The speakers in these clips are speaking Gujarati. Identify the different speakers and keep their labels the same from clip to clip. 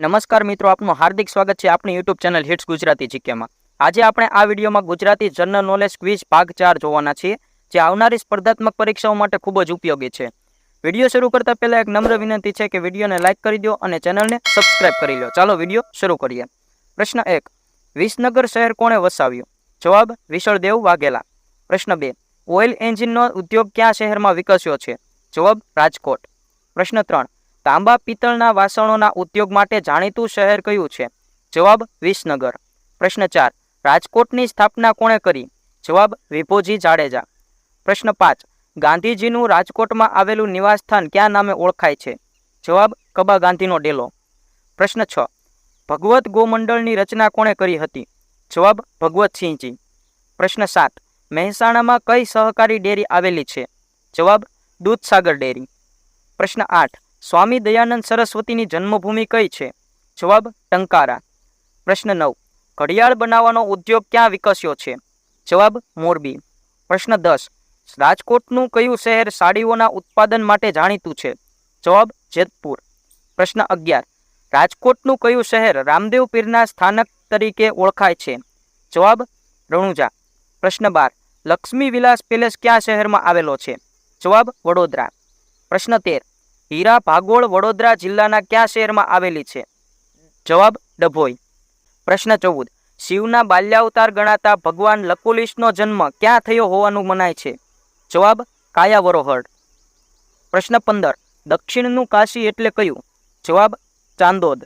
Speaker 1: નમસ્કાર મિત્રો, આપનું હાર્દિક સ્વાગત છે આપણી યુટ્યુબ ચેનલ હિટ્સ ગુજરાતી જીકેમાં. આજે આપણે આ વિડીયોમાં ગુજરાતી જનરલ નોલેજ ક્વિઝ ભાગ ચાર જોવાના છીએ, જે આવનારી સ્પર્ધાત્મક પરીક્ષાઓ માટે ખૂબ જ ઉપયોગી છે. વીડિયો શરૂ કરતા પહેલાં એક નમ્ર વિનંતી છે કે વિડીયોને લાઇક કરી દો અને ચેનલને સબસ્ક્રાઇબ કરી લો. ચાલો વીડિયો શરૂ કરીએ. પ્રશ્ન એક, વિસનગર શહેર કોણે વસાવ્યું? જવાબ વિશળદેવ વાઘેલા. પ્રશ્ન બે, ઓઇલ એન્જિનનો ઉદ્યોગ કયા શહેરમાં વિકસ્યો છે? જવાબ, રાજકોટ. પ્રશ્ન ત્રણ તાંબા પિત્તળના વાસણોના ઉદ્યોગ માટે જાણીતું શહેર કયું છે? જવાબ, વિસનગર. પ્રશ્ન ચાર, રાજકોટની સ્થાપના કોણે કરી? જવાબ, વિભોજી જાડેજા. પ્રશ્ન પાંચ, ગાંધીજીનું રાજકોટમાં આવેલું નિવાસસ્થાન ક્યાં નામે ઓળખાય છે? જવાબ, કબા ગાંધીનો ડેલો. પ્રશ્ન છ, ભગવત ગોમંડળની રચના કોણે કરી હતી? જવાબ, ભગવતસિંહજી. પ્રશ્ન સાત, મહેસાણામાં કઈ સહકારી ડેરી આવેલી છે? જવાબ, દૂધસાગર ડેરી. પ્રશ્ન આઠ સ્વામી દયાનંદ સરસ્વતીની જન્મભૂમિ કઈ છે? જવાબ, ટંકારા. પ્રશ્ન નવ. ઘડિયાળ બનાવવાનો ઉદ્યોગ ક્યાં વિકસ્યો છે? જવાબ, મોરબી. પ્રશ્ન દસ. રાજકોટનું કયું શહેર સાડીઓના ઉત્પાદન માટે જાણીતું છે? જવાબ, જેતપુર. પ્રશ્ન અગિયાર. રાજકોટનું કયું શહેર રામદેવ પીરના સ્થાનક તરીકે ઓળખાય છે? જવાબ, રણુજા. પ્રશ્ન બાર. લક્ષ્મી વિલાસ પેલેસ કયા શહેરમાં આવેલો છે? જવાબ, વડોદરા. પ્રશ્ન તેર. હીરા ભાગોળ વડોદરા જિલ્લાના કયા શહેરમાં આવેલી છે? જવાબ, ડભોઈ. પ્રશ્ન ચૌદ. શિવના બાલ્યાવતાર ગણાતા ભગવાન લકુલિશનો જન્મ ક્યાં થયો હોવાનું મનાય છે? જવાબ કાયાવરોહળ પ્રશ્ન પંદર. દક્ષિણનું કાશી એટલે કયું? જવાબ, ચાંદોદ.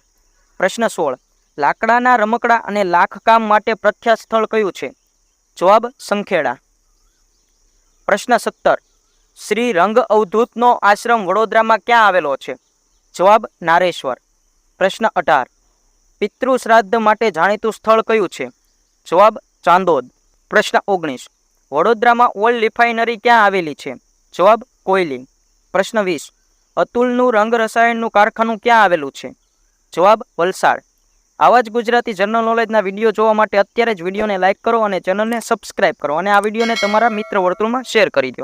Speaker 1: પ્રશ્ન સોળ. લાકડાના રમકડા અને લાખકામ માટે પ્રખ્યાત સ્થળ કયું છે? જવાબ, સંખેડા. પ્રશ્ન સત્તર. શ્રી રંગ અવધૂતનો આશ્રમ વડોદરામાં ક્યાં આવેલો છે? જવાબ, નારેશ્વર. પ્રશ્ન અઢાર. પિતૃ શ્રાદ્ધ માટે જાણીતું સ્થળ કયું છે? જવાબ, ચાંદોદ. પ્રશ્ન ઓગણીસ. વડોદરામાં ઓલ્ડ રિફાઇનરી ક્યાં આવેલી છે? જવાબ, કોયલી. પ્રશ્ન વીસ. અતુલનું રંગ રસાયણનું કારખાનું ક્યાં આવેલું છે? જવાબ, વલસાડ. આવા જ ગુજરાતી જનરલ નોલેજના વીડિયો જોવા માટે અત્યારે જ વિડીયોને લાઇક કરો અને ચેનલને સબસ્ક્રાઇબ કરો અને આ વિડીયોને તમારા મિત્ર વર્તુળમાં શેર કરી દો.